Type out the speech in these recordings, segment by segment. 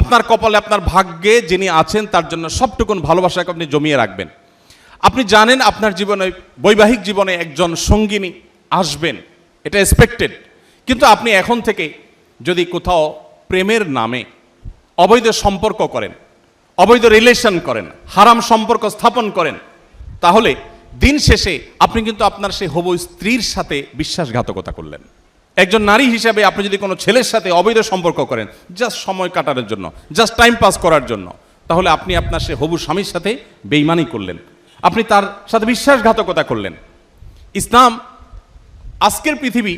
আপনার কপালে আপনার ভাগ্যে যিনি আছেন, তার জন্য সবটুকুন ভালোবাসাকে আপনি জমিয়ে রাখবেন। আপনি জানেন আপনার জীবনে, বৈবাহিক জীবনে একজন সঙ্গিনী আসবেন, এটা এক্সপেক্টেড কিন্তু আপনি এখন থেকে যদি কোথাও প্রেমের নামে অবৈধ সম্পর্ক করেন, অবৈধ রিলেশন করেন, হারাম সম্পর্ক স্থাপন করেন, তাহলে দিন শেষে আপনি কিন্তু আপনার সেই হবু স্ত্রীর সাথে বিশ্বাসঘাতকতা করলেন। একজন নারী হিসাবে আপনি যদি কোনো ছেলের সাথে অবৈধ সম্পর্ক করেন জাস্ট সময় কাটানোর জন্য জাস্ট টাইম পাস করার জন্য, তাহলে আপনি আপনার সে হবু স্বামীর সাথে বেইমানি করলেন। আপনি তার সাথে বিশ্বাসঘাতকতা করলেন। ইসলাম, আজকের পৃথিবী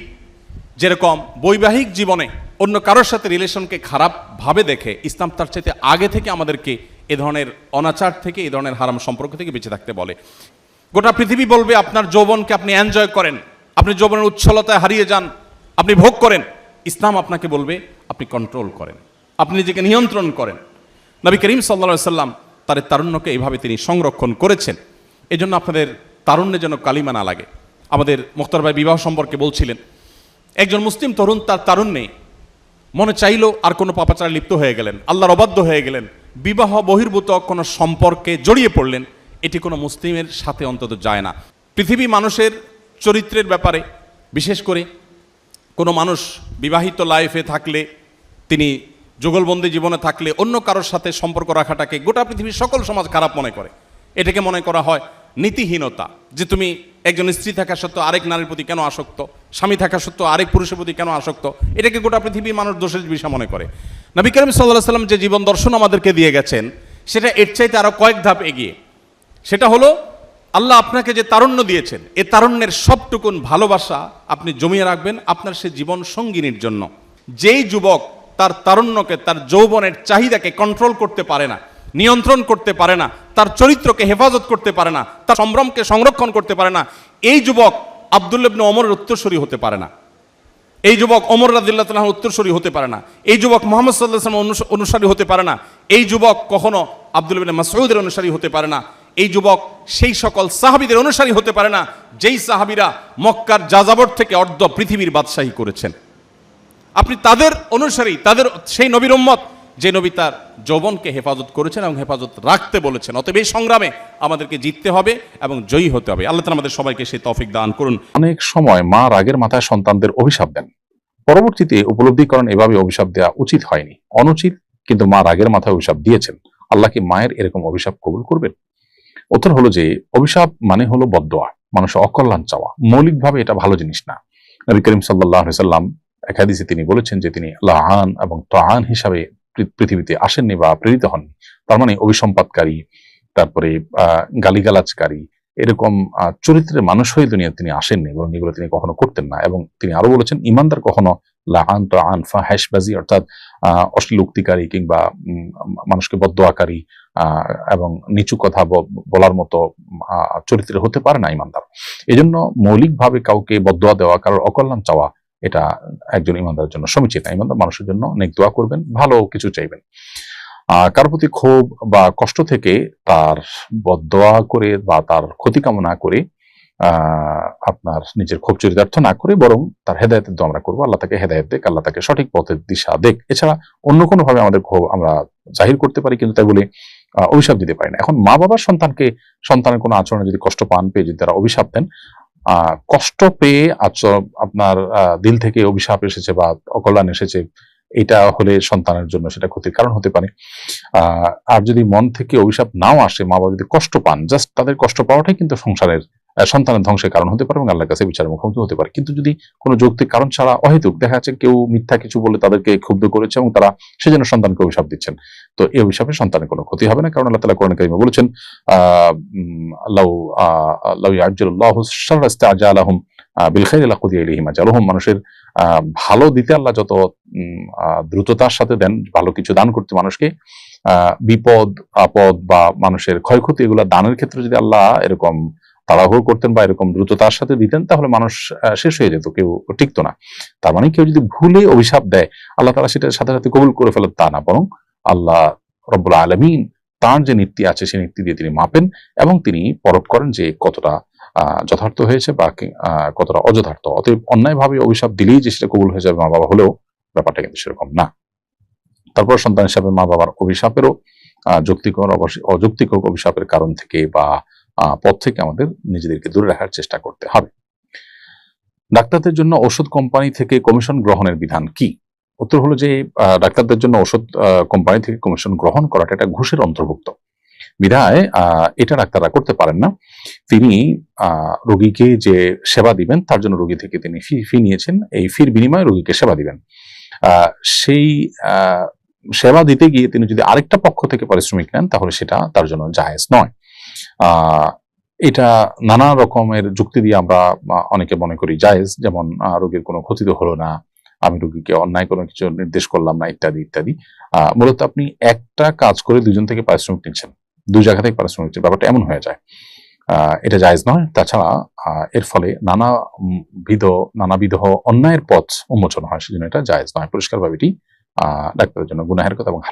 যেরকম বৈবাহিক জীবনে অন্য কারোর সাথে রিলেশনকে খারাপভাবে দেখে, ইসলাম তার চাইতে আগে থেকে আমাদেরকে এ ধরনের অনাচার থেকে, এ ধরনের হারাম সম্পর্ক থেকে বেঁচে থাকতে বলে। গোটা পৃথিবী বলবে আপনার যৌবনকে আপনি এনজয় করেন, আপনি যৌবনের উচ্ছলতায় হারিয়ে যান। আপনি ভোগ করেন, ইসলাম আপনাকে বলবে, আপনি কন্ট্রোল করেন। আপনি নিজেকে নিয়ন্ত্রণ করেন। নবী করিম সাল্লা সাল্লাম তার তারুণ্যকে এইভাবে তিনি সংরক্ষণ করেছেন। এজন্য আপনাদের তারুণ্যে যেন কালিমা না লাগে। আমাদের মোখতার ভাই বিবাহ সম্পর্কে বলছিলেন, একজন মুসলিম তরুণ তার তারুণ্যে মনে চাইলো আর কোনো পাপাচারে লিপ্ত হয়ে গেলেন, আল্লাহর অবাধ্য হয়ে গেলেন, বিবাহ বহির্ভূত কোনো সম্পর্কে জড়িয়ে পড়লেন, এটি কোনো মুসলিমের সাথে অন্তত যায় না। পৃথিবী মানুষের চরিত্রের ব্যাপারে, বিশেষ করে কোনো মানুষ বিবাহিত লাইফে থাকলে, তিনি যুগলবন্দি জীবনে থাকলে অন্য কারোর সাথে সম্পর্ক রাখাটাকে গোটা পৃথিবীর সকল সমাজ খারাপ মনে করে। এটাকে মনে করা হয় নীতিহীনতা, যে তুমি একজন স্ত্রী থাকা সত্ত্বেও আরেক নারীর প্রতি কেন আসক্ত, স্বামী থাকা সত্ত্বেও আরেক পুরুষের প্রতি কেন আসক্ত, এটাকে গোটা পৃথিবীর মানুষ দোষের বিষয় মনে করে। নবী করিম সাল্লাহ সাল্লাম যে জীবন দর্শন আমাদেরকে দিয়ে গেছেন, সেটা এর চাইতে আরও কয়েক ধাপ এগিয়ে। সেটা হলো আল্লাহ আপনাকে যে তারুণ্য দিয়েছেন, এ তারুণ্যের সবটুকুন ভালোবাসা আপনি জমিয়ে রাখবেন আপনার সে জীবন সঙ্গিনীর জন্য। যেই যুবক তার তারুণ্যকে, তার যৌবনের চাহিদাকে কন্ট্রোল করতে পারে না, নিয়ন্ত্রণ করতে পারে না, তার চরিত্রকে হেফাজত করতে পারে না, তার সম্ভ্রমকে সংরক্ষণ করতে পারে না, এই যুবক আবদুল্লাবনে অমরের উত্তরসূরি হতে পারে না। এই যুবক অমর রাদিল্লাহ উত্তরসূরি হতে পারে না। এই যুবক মোহাম্মদ সাল্লাহ অনুসারী হতে পারে না। এই যুবক কখনো আব্দুল বিন মাসউদের অনুসারী হতে পারে না। এই যুবক সেই সকল সাহাবিদের অনুসারী হতে পারে না। যেই সাহাবিরা মক্কার যাযাবর থেকে অর্ধ পৃথিবীর বাদশাহী করেছেন। আপনি তাদের অনুসারী, তাদের সেই নবীর উম্মত, যে নবী তার যৌবনকে হেফাজত করেছেন এবং হেফাজত রাখতে বলেছেন। অতএব এই সংগ্রামে আমাদেরকে জিততে হবে এবং জয়ী হতে হবে। আল্লাহ আমাদের সবাইকে সেই তৌফিক দান করুন। অনেক সময় মা রাগের মাথায় সন্তানদের অভিশাপ দেন। পরবর্তীতে উপলব্ধি করেন এভাবে অভিশাপ দেওয়া উচিত হয়নি। অনুচিত, কিন্তু মা রাগের মাথায় অভিশাপ দিয়েছেন। আল্লাহ কি মায়ের এরকম অভিশাপ কবুল করবেন? উত্তর হলো যে, অভিশাপ মানে হলো বদোয়া মানুষের অকল্যাণ চাওয়া। মৌলিকভাবে এটা ভালো জিনিস না। নবী করিম সাল্লাম এক হাদিসে তিনি বলেছেন যে, তিনি লাহান এবং তাহান হিসাবে পৃথিবীতে আসেননি বা প্রেরিত হননি। তার মানে অভিসম্পাদকারী তারপরে আহ গালিগালাজকারী, এরকম চরিত্রের মানুষ হয়ে দুনিয়া তিনি আসেননি, বরং এগুলো তিনি কখনো করতেন না। এবং তিনি আরও বলেছেন, ইমানদার কখনো লাহান তো হ্যাশবাজি অর্থাৎ অশ্লীল উক্তিকারী কিংবা মানুষকে বদোয়াকারী এবং নিচু কথা বলার মতো আহ, চরিত্রের হতে পারে না ইমানদার। এজন্য মৌলিকভাবে কাউকে বদোয়া দেওয়া কারোর অকল্যাণ চাওয়া এটা একজন ইমানদারের জন্য সমীচীন ইমানদার মানুষের জন্য অনেক দোয়া করবেন ভালো কিছু চাইবেন। কারোর প্রতি ক্ষোভ বা কষ্ট থেকে তার বদোয়া করে বা তার ক্ষতি কামনা করে আপনার নিজের ক্ষোভ চরিতার্থ না করে বরং তার হেদায়তের দোয়া আমরা করব। আল্লাহ তাকে হেদায়ত দেখ, আল্লাহ তাকে সঠিক পথের দিশা দেখ। এছাড়া অন্য কোনো ভাবে আমাদের ক্ষোভ আমরা জাহির করতে পারি কিন্তু তাই বলে অভিশাপ দিতে পারি না। এখন মা বাবার সন্তানকে, সন্তানের কোনো আচরণে যদি কষ্ট পান, পেয়ে যদি তারা অভিশাপ দেন কষ্ট পেয়ে আপনার দিল থেকে অভিশাপ এসেছে বা অকল্যাণ এসেছে, এটা হলে সন্তানের জন্য সেটা ক্ষতির কারণ হতে পারে। আর যদি মন থেকে অভিশাপ নাও আসে, মা বাবা যদি কষ্ট পান জাস্ট তাদের কষ্ট পাওয়াটাই কিন্তু সংসারের সন্তানের ধ্বংসের কারণ হতে পারে এবং আল্লাহর কাছে বিচারের মুখোমুখি হতে পারে। কিন্তু যদি কোনো যৌক্তিক কারণ ছাড়া অহেতুক দেখা যাচ্ছে কেউ মিথ্যা কিছু বলে তাদেরকে ক্ষুব্ধ করেছে এবং তারা সেজন্য সন্তানকে অভিশাপ দিচ্ছেন তো এই অভিশাপে সন্তানের কোনো ক্ষতি হবে না। কারণ আল্লাহ তালা কোরআন কারিমে বলেছেন আহ উম, লাউ আহ, লাউ ইয়াজ্জালুল্লাহু শাররা ইস্তাআজালাহুম আহ, বিল খাইরি লাকুদিয়া ইলাইহিম আজালুহুম মানুষের ভালো দিতে আল্লাহ যত দ্রুততার সাথে দেন ভালো কিছু দান করতে মানুষকে বিপদ আপদ বা মানুষের ক্ষয়ক্ষতি এগুলো দানের ক্ষেত্রে যদি আল্লাহ এরকম তাড়াহুড়ো করতেন বা এরকম দ্রুততার সাথে দিতেন, তাহলে মানুষ শেষ হয়ে যেত, কেউ টিকতো না। তার মানে কেউ যদি ভুলে অভিশাপ দেয়, আল্লাহ তারা সেটা সাথে সাথে কবুল করে ফেলে তা না, বরং আল্লাহ রব্বুল আলমিন তার যে নীতি আছে, সেই নীতি দিয়ে তিনি মাপেন এবং তিনি পরখ করেন যে কতটা যথার্থ হয়েছে বা কতটা অযথার্থ। অতএব অন্যায়ভাবে অভিশাপ দিলেই যে সেটা কবুল হয়ে যাবে মা বাবা হলেও ব্যাপারটা কিন্তু সেরকম না। তারপর সন্তান হিসাবে মা বাবার অভিশাপেরও অবশ্য- অযৌক্তিক অভিশাপের কারণ থেকে বা পথ থেকে আমাদের নিজেদেরকে দূরে রাখার চেষ্টা করতে হবে। ডাক্তারদের জন্য ওষুধ কোম্পানি থেকে কমিশন গ্রহণের বিধান কি? উত্তর হলো যে ডাক্তারদের জন্য ওষুধ কোম্পানি থেকে কমিশন গ্রহণ করাটা এটা ঘুষের অন্তর্ভুক্ত। বিধায় এটা ডাক্তাররা করতে পারেন না। তিনি রোগীকে যে সেবা দিবেন, তার জন্য রোগী থেকে তিনি ফি ফি নিয়েছেন। এই ফির বিনিময়ে রোগীকে সেবা দিবেন। সেই সেবা দিতে গিয়ে তিনি যদি আরেকটা পক্ষ থেকে পারিশ্রমিক নেন, তাহলে সেটা তার জন্য জায়েজ নয়। এটা নানা রকমের যুক্তি দিয়ে আমরা অনেকে মনে করি জায়েজ, যেমন রোগীর কোনো ক্ষতি তো হলো না, আমি রোগীকে অন্যায় কোনো কিছু নির্দেশ করলাম না, ইত্যাদি ইত্যাদি। মূলত আপনি একটা কাজ করে দুজন থেকে পারিশ্রমিক নিচ্ছেন, দুই জায়গা থেকে পারিশ্রমিক নিচ্ছেন, ব্যাপারটা এমন হয়ে যায়। এটা জায়েজ নয়, তাছাড়া এর ফলে নানা বিধ, নানাবিধ অন্যায়ের পথ উন্মোচন হয়, সেজন্য এটা জায়েজ নয়। পরিষ্কারভাবে এটি ডাক্তারের জন্য গুনাহের কথা এবং